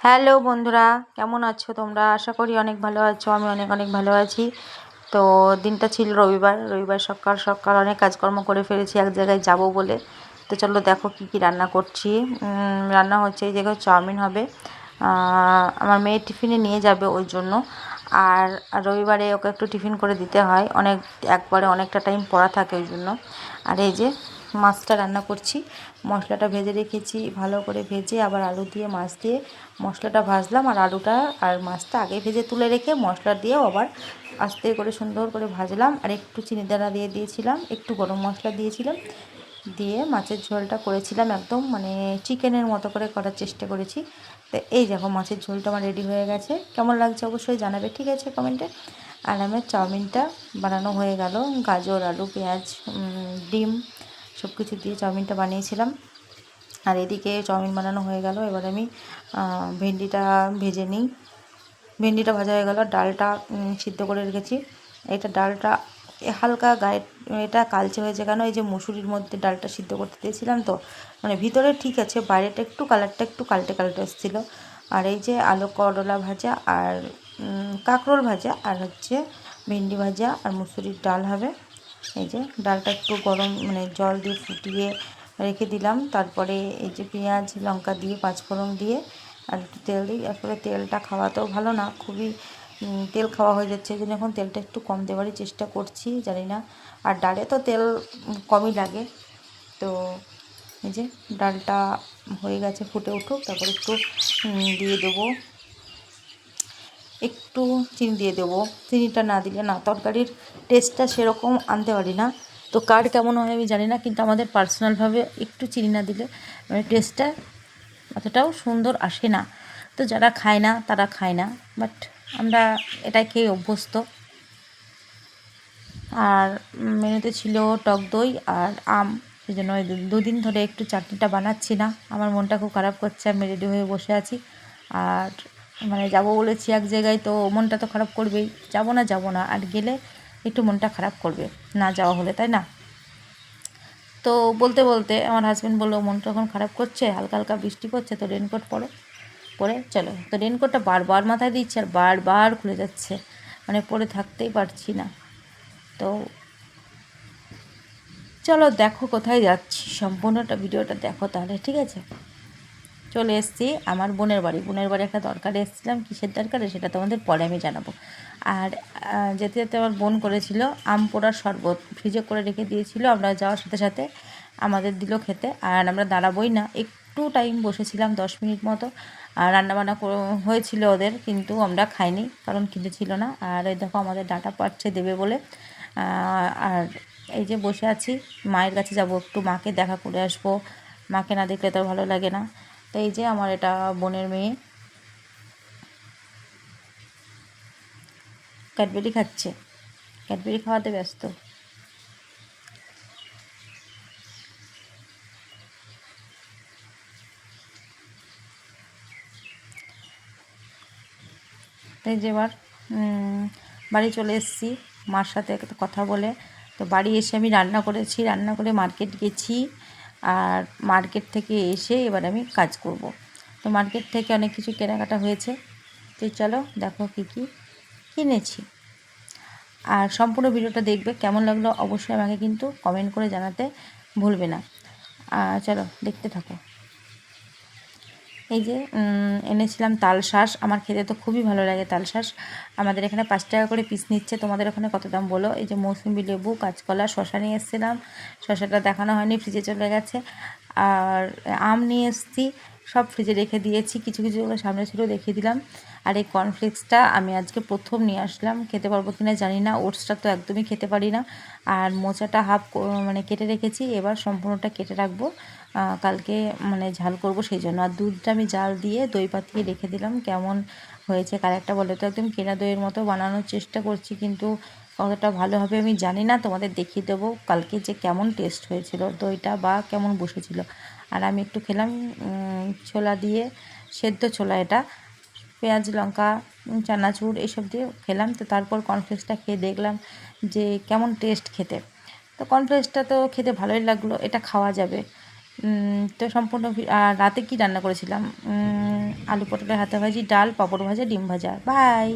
Hello বন্ধুরা, কেমন আছো তোমরা? আশা করি অনেক ভালো আছো, আমি অনেক অনেক ভালো আছি। তো দিনটা ছিল রবিবার রবিবার সকাল সকাল অনেক কাজকর্ম করে ফেলেছি, এক জায়গায় যাব বলে। তো চলো দেখো কি কি রান্না করছি। রান্না হচ্ছে এই জায়গায় চাউমিন হবে। আমার মেয়ে টিফিনে নিয়ে যাবে ওই জন্য। আর রবিবারে ওকে একটু টিফিন করে দিতে হয়। অনেক, একবারে অনেকটা টাইম পড়া থাকে ওই জন্য। আর এই যে মাছটা রান্না করছি। মশলাটা ভেজে রেখেছি, ভালো করে ভেজে আবার আলু দিয়ে, মাছ দিয়ে মশলাটা ভাজলাম আর আলুটা আর মাছটা আগে ভেজে তুলে রেখে মশলা দিয়েও আবার আস্তে করে সুন্দর করে ভাজলাম আর একটু চিনি দানা দিয়ে দিয়েছিলাম, একটু গরম মশলা দিয়েছিলাম, দিয়ে মাছের ঝোলটা করেছিলাম একদম মানে চিকেনের মতো করে করার চেষ্টা করেছি। তো এই দেখো মাছের ঝোলটা আমার রেডি হয়ে গেছে। কেমন লাগছে অবশ্যই জানাবে, ঠিক আছে কমেন্টে। আর আমার চাউমিনটা বানানো হয়ে গেল, গাজর, আলু, পেঁয়াজ ডিম সব কিছু দিয়ে চাউমিনটা বানিয়েছিলাম। আর এদিকে চাউমিন বানানো হয়ে গেল। এবার আমি ভেন্ডিটা ভেজে নিই। ভেন্ডিটা ভাজা হয়ে গেল। ডালটা সিদ্ধ করে রেখেছি। এটা ডালটা হালকা গায়ে, এটা কালচে হয়েছে কেন? এই যে মুসুরির মধ্যে ডালটা সিদ্ধ করতে দিয়েছিলাম তো মানে ভিতরে ঠিক আছে, বাইরেটা একটু, কালারটা একটু কালটে কালটে এসেছিল। আর এই যে আলু করলা ভাজা আর কাঁকরোল ভাজা আর হচ্ছে ভেন্ডি ভাজা আর মুসুরির ডাল হবে। এই যে ডালটা একটু গরম মানে জল দিয়ে ফুটিয়ে রেখে দিলাম। তারপরে এই যে পেঁয়াজ, লঙ্কা দিয়ে, পাঁচফোড়ন দিয়ে আর একটু তেল দিই। তারপরে তেলটা খাওয়াতেও ভালো না, খুবই তেল খাওয়া হয়ে যাচ্ছে। এই জন্য এখন তেলটা একটু কম দেওয়ারই চেষ্টা করছি, জানি না। আর ডালে তো তেল কমই লাগে। তো এই যে ডালটা হয়ে গেছে, ফুটে উঠুক। তারপর একটু দিয়ে দেবো। একটু চিনি দিয়ে দেবো। চিনিটা না দিলে না, তরকারির টেস্টটা সেরকম আনতে পারি না। তো কার কেমন হয় আমি জানি না, কিন্তু আমাদের পার্সোনালভাবে একটু চিনি না দিলে মানে টেস্টটা অতটাও সুন্দর আসে না। তো যারা খায় না, তারা খায় না। বাট আমরা এটাই খেয়ে অভ্যস্ত। আর মেনুতে ছিল টক দই আর আম। সেই জন্য দুদিন ধরে একটু চাটনিটা বানাচ্ছি না। আমার মনটা খুব খারাপ করছে, আমি রেডি হয়ে বসে আছি। আর মানে যাব বলেছি এক জায়গায়, তো মনটা তো খারাপ করবেই। যাব না যাব না, আর গেলে একটু মনটা খারাপ করবে, না যাওয়া হলে, তাই না? তো বলতে বলতে আমার হাজব্যান্ড বলল, মনটা এখন খারাপ করছে, হালকা হালকা বৃষ্টি পড়ছে, তো রেনকোট পরো। পরে চলো, তো রেনকোটটা বারবার মাথায় দিচ্ছে আর বারবার খুলে যাচ্ছে। মানে পরে থাকতেই পারছি না। তো চলো, দেখো কোথায় যাচ্ছি। সম্পূর্ণটা, ভিডিওটা দেখো তাহলে, ঠিক আছে? চলে এসেছি। আমার বোনের বাড়ি। বোনের বাড়ি একটা দরকারে এসেছিলাম, কিসের দরকারে সেটা তোমাদের পরে আমি জানাব। আর যেতে যেতে আমার বোন করেছিল আম পোড়ার শরবত। ফ্রিজে করে রেখে দিয়েছিল, আমরা যাওয়ার সাথে সাথে আমাদের দিল খেতে। আর আমরা দাঁড়াবোই না, একটু টাইম বসেছিলাম, দশ মিনিট মতো। আর রান্নাবান্না হয়েছিল ওদের, কিন্তু আমরা খাইনি, কারণ কিনে ছিল না। আর ওই দেখো আমাদের ডাটা পাচ্ছে দেবে বলে। আর এই যে বসে আছি, মায়ের কাছে যাব, একটু মাকে দেখা করে আসব। মাকে না দেখলে তো ভালো লাগে না। তো এই যে আমার এটা বোনের মেয়ে। ক্যাডবেরি খাচ্ছে। ক্যাডবেরি খাওয়াতে ব্যস্ত। তাই যে এবার বাড়ি চলে এসেছি। মার সাথে কথা বলে। তো বাড়ি এসে আমি রান্না করেছি। রান্না করে মার্কেট গেছি। আর মার্কেট থেকে এসে এবার আমি কাজ করব। তো মার্কেট থেকে অনেক কিছু কেনাকাটা হয়েছে। তো চলো দেখো কী কী কিনেছি। আর সম্পূর্ণ ভিডিওটা দেখবে, কেমন লাগল অবশ্যই আমাকে কিন্তু কমেন্ট করে জানাতে ভুলবে না। চলো দেখতে থাকো। এই যে এনেছিলাম তাল শাঁস। আমার খেতে তো খুবই ভালো লাগে তাল শাঁস। আমাদের এখানে পাঁচ টাকা করে পিস নিচ্ছে। তোমাদের ওখানে কত দাম বলো? এই যে মৌসুমি লেবু, কাঁচকলা শশা নিয়ে এসেছিলাম। শশাটা দেখানো হয়নি ফ্রিজে চলে গেছে। আর আম নিয়ে এসেছি। সব ফ্রিজে রেখে দিয়েছি। কিছু কিছুগুলো সামনে ছিল রেখে দিলাম। আর এই কর্নফ্লেক্সটা আমি আজকে প্রথম নিয়ে আসলাম। খেতে পারব কি না জানি না। ওটসটা তো একদমই খেতে পারি না। আর মোচাটা হাফ মানে কেটে রেখেছি। এবার সম্পূর্ণটা কেটে রাখব। কালকে মানে ঝাল করব সেই জন্য। আর দুধটা আমি জাল দিয়ে দই পাতিয়ে রেখে দিলাম। কেমন হয়েছে কালারটা বলে তো একদম কেনা দইয়ের মতো বানানোর চেষ্টা করছি। কিন্তু কতটা ভালো হবে আমি জানি না। তোমাদের দেখিয়ে দেবো। কালকে যে কেমন টেস্ট হয়েছিল দইটা বা কেমন বসেছিল। আর আমি একটু খেলাম ছোলা দিয়ে সেদ্ধ ছোলা এটা। পেঁয়াজ, লঙ্কা, চানাচুর এইসব দিয়ে খেলাম। তো তারপর কর্নফ্লেক্সটা খেয়ে দেখলাম যে কেমন টেস্ট খেতে। তো কর্নফ্লেক্সটা তো খেতে ভালোই লাগল, এটা খাওয়া যাবে। তো সম্পূর্ণ আর রাতে কি রান্না করেছিলাম? আলু পটলের হাতে ভাজি, ডাল, পাঁপড় ভাজা, ডিম ভাজা। বাই